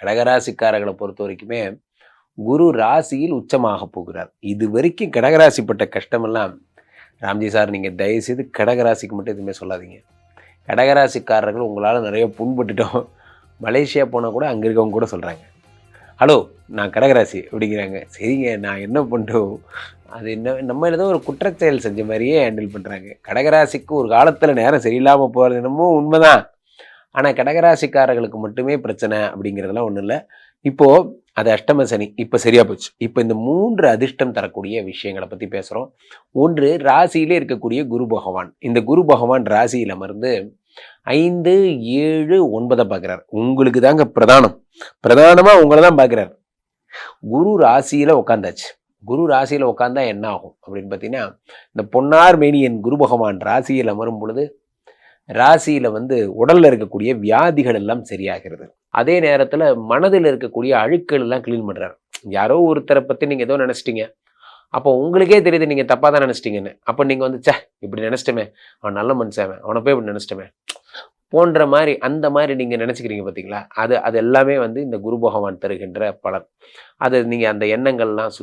கடகராசிக்காரர்களை பொறுத்த வரைக்குமே குரு ராசியில் உச்சமாக போகிறார். இது வரைக்கும் கடகராசிப்பட்ட கஷ்டமெல்லாம் ராம்ஜி சார் நீங்கள் தயவுசெய்து கடகராசிக்கு மட்டும் எதுவுமே சொல்லாதீங்க. கடகராசிக்காரர்கள் உங்களால் நிறைய புண்பட்டுட்டோம். மலேசியா போனால் கூட அங்கே இருக்கவங்க கூட சொல்கிறாங்க ஹலோ நான் கடகராசி அப்படிங்கிறாங்க. சரிங்க நான் என்ன பண்ணுறோம் அது என்ன நம்ம ஏதோ ஒரு குற்றச்செயல் செஞ்ச மாதிரியே ஹேண்டில் பண்ணுறாங்க கடகராசிக்கு ஒரு காலத்தில் நேரம் சரியில்லாமல் போகிறது என்னமோ உண்மைதான். ஆனால் கடகராசிக்காரர்களுக்கு மட்டுமே பிரச்சனை அப்படிங்கிறதெல்லாம் ஒன்றும் இல்லை. இப்போது அது அஷ்டம சனி. இப்போ சரியாக போச்சு. இப்போ இந்த மூன்று அதிர்ஷ்டம் தரக்கூடிய விஷயங்களை பற்றி பேசுகிறோம் ஒன்று ராசியிலே இருக்கக்கூடிய குரு பகவான். இந்த குரு பகவான் ராசியில் அமர்ந்து ஐந்து ஏழு ஒன்பதை பார்க்குறார். உங்களுக்கு தாங்க பிரதானம். பிரதானமாக உங்களை தான் பார்க்குறார். குரு ராசியில் உட்காந்தாச்சு குரு ராசியில் உட்காந்தா என்ன ஆகும்? அப்படின்னு பார்த்தீங்கன்னா இந்த பொன்னார் மேனியன் குரு பகவான் ராசியில் அமரும் பொழுது ராசியில் வந்து உடலில் இருக்கக்கூடிய வியாதிகள் எல்லாம் சரியாகிறது. அதே நேரத்தில் மனதில் இருக்கக்கூடிய அழுக்கள் எல்லாம் க்ளீன் பண்ணுறாரு யாரோ ஒருத்தரை பற்றி நீங்கள் ஏதோ நினச்சிட்டீங்க. அப்போ உங்களுக்கே தெரியுது நீங்கள் தப்பாக தான் நினச்சிட்டீங்கன்னு. அப்போ நீங்கள் வந்து சே இப்படி நினச்சிட்டமே. அவன் நல்ல மனுஷன் அவனை. போய் இப்படி நினச்சிட்டமே. போன்ற மாதிரி அந்த மாதிரி நீங்கள் நினச்சிக்கிறீங்க பார்த்தீங்களா அது அது எல்லாமே வந்து இந்த குரு பகவான் தருகின்ற பலன். அது நீங்கள் அந்த எண்ணங்கள்லாம் சுத்த